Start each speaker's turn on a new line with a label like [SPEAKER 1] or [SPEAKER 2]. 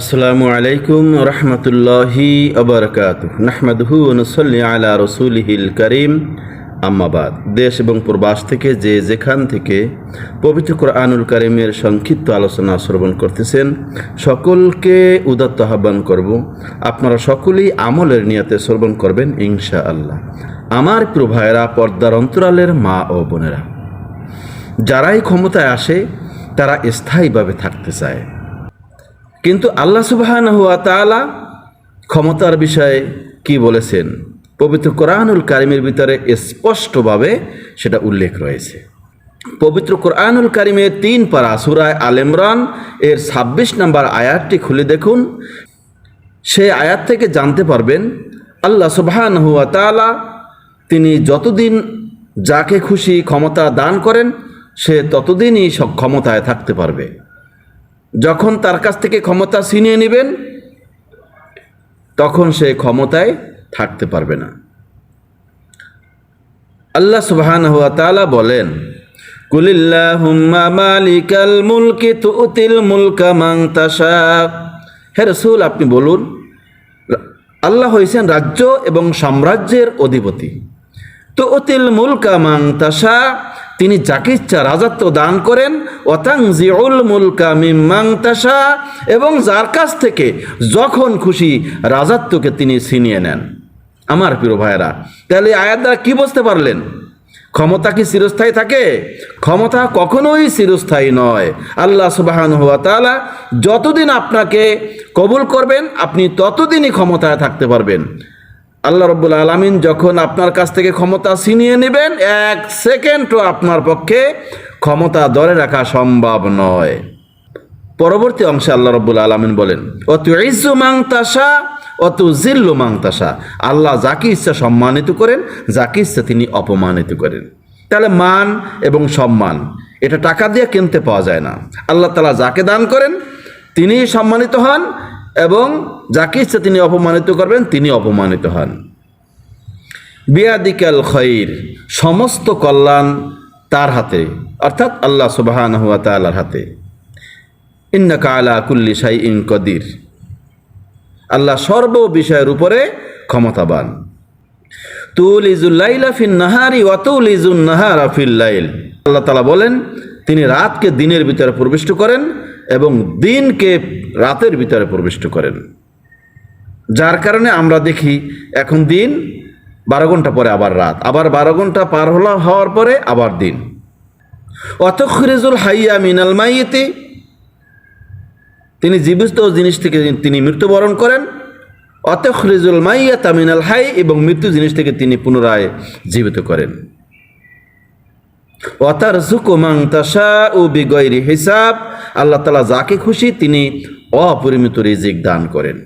[SPEAKER 1] আসসালামু আলাইকুম রহমতুল্লাহি আবরকাত নাহমাদহু নসল্লি আলা রসুলহিল করিম। আম্মাবাদ দেশ এবং প্রবাস থেকে যে যেখান থেকে পবিত্র কোরআনুল করিমের সংক্ষিপ্ত আলোচনা শ্রবণ করতেছেন, সকলকে উদাত্ত আহ্বান করব, আপনারা সকলেই আমলের নিয়তে শ্রবণ করবেন ইনশা আল্লাহ আমার প্রিয় ভাইয়েরা, পর্দার অন্তরালের মা ও বোনেরা, যারাই ক্ষমতায় আসে, তারা স্থায়ীভাবে থাকতে চায়। কিন্তু আল্লাহ সুবাহান হুয়া তালা ক্ষমতার বিষয়ে কি বলেছেন? পবিত্র কোরআনুল কারিমের ভিতরে স্পষ্টভাবে সেটা উল্লেখ রয়েছে। পবিত্র কোরআনুল কারিমের তিন পারা সুরায় আল ইমরান এর ছাব্বিশ নম্বর আয়াতটি খুলে দেখুন। সেই আয়াত থেকে জানতে পারবেন, আল্লাহ সুবাহান হুয়া তালা তিনি যতদিন যাকে খুশি ক্ষমতা দান করেন, সে ততদিনই ক্ষমতায় থাকতে পারবে। যখন তার কাছ থেকে ক্ষমতা ছিনিয়ে নেবেন, তখন সে ক্ষমতায় থাকতে পারবে না। আল্লাহ সুবহান হুয়া তাআলা বলেন, কুলিল্লাহুম্মা মালিকাল মুলকি তুতিল মুলকা মান তাশা। হে রাসূল, আপনি বলুন, আল্লাহ হয়েছেন রাজ্য এবং সাম্রাজ্যের অধিপতি। তো অতিল মুলকা মাং তাসা তিনি যাকে ইচ্ছা রাজত্ব দান করেন অতাং জিউল মুলকা মিম্মাং তাসা এবং যার কাছ থেকে যখন খুশি রাজত্বকে তিনি ছিনিয়ে নেন। আমার প্রিয় ভাইয়েরা, তাহলে আয়াত দ্বারা কি বুঝতে পারলেন? ক্ষমতা কি চিরস্থায়ী থাকে? ক্ষমতা কখনোই চিরস্থায়ী নয়। আল্লাহ সুবাহান হুয়া তাআলা যতদিন আপনাকে কবুল করবেন, আপনি ততদিনই ক্ষমতায় থাকতে পারবেন। আল্লাহ রব্বুল আলমিন যখন আপনার কাছ থেকে ক্ষমতা ছিনিয়ে নেবেন, এক সেকেন্ডও আপনার পক্ষে ক্ষমতা ধরে রাখা সম্ভব নয়। পরবর্তী অংশে আল্লাহ রব্বুল আলমিন বলেন অত ইজ্জু মাং তাসা অত জিল্লু মাং তাসা আল্লাহ যাকে ইচ্ছা সম্মানিত করেন, যাকে ইচ্ছা তিনি অপমানিত করেন। তাহলে মান এবং সম্মান, এটা টাকা দিয়ে কিনতে পাওয়া যায় না। আল্লাহ তালা যাকে দান করেন তিনি সম্মানিত হন এবং যাকে ইচ্ছা তিনি অপমানিত করবেন, তিনি অপমানিত হন। বিয়াদিকাল খৈর সমস্ত কল্যাণ তার হাতে, অর্থাৎ আল্লাহ সুবাহান হুয়া হাতে। ইন্নাকা আলা কুল্লি সাই ইন কদির। আল্লাহ সর্ব বিষয়ের উপরে ক্ষমতাবান। তুলিজুল্লাইলা ফিন নাহারি ওয়াতুলিজুন নাহারা ফিল লাইল। আল্লাহ তালা বলেন, তিনি রাতকে দিনের ভিতরে প্রবিষ্ট করেন এবং দিনকে রাতের ভিতরে প্রবিষ্ট করেন। যার কারণে আমরা দেখি এখন দিন বারো ঘণ্টা পরে আবার রাত, আবার বারো ঘণ্টা পার হলা, হওয়ার পরে আবার দিন। অতখরিজুল হাইয়া মিনাল মাইয়েতে, তিনি জীবিত জিনিস থেকে তিনি মৃত্যুবরণ করেন। অতখরিজুল মাইয়া তামিনাল হাই, এবং মৃত্যু জিনিস থেকে তিনি পুনরায় জীবিত করেন। অতার সুকুমাং তাসা ও বিগৈরি হিসাব, আল্লাহ তালা যাকে খুশি, তিনি অপরিমিত রিজিক দান করেন।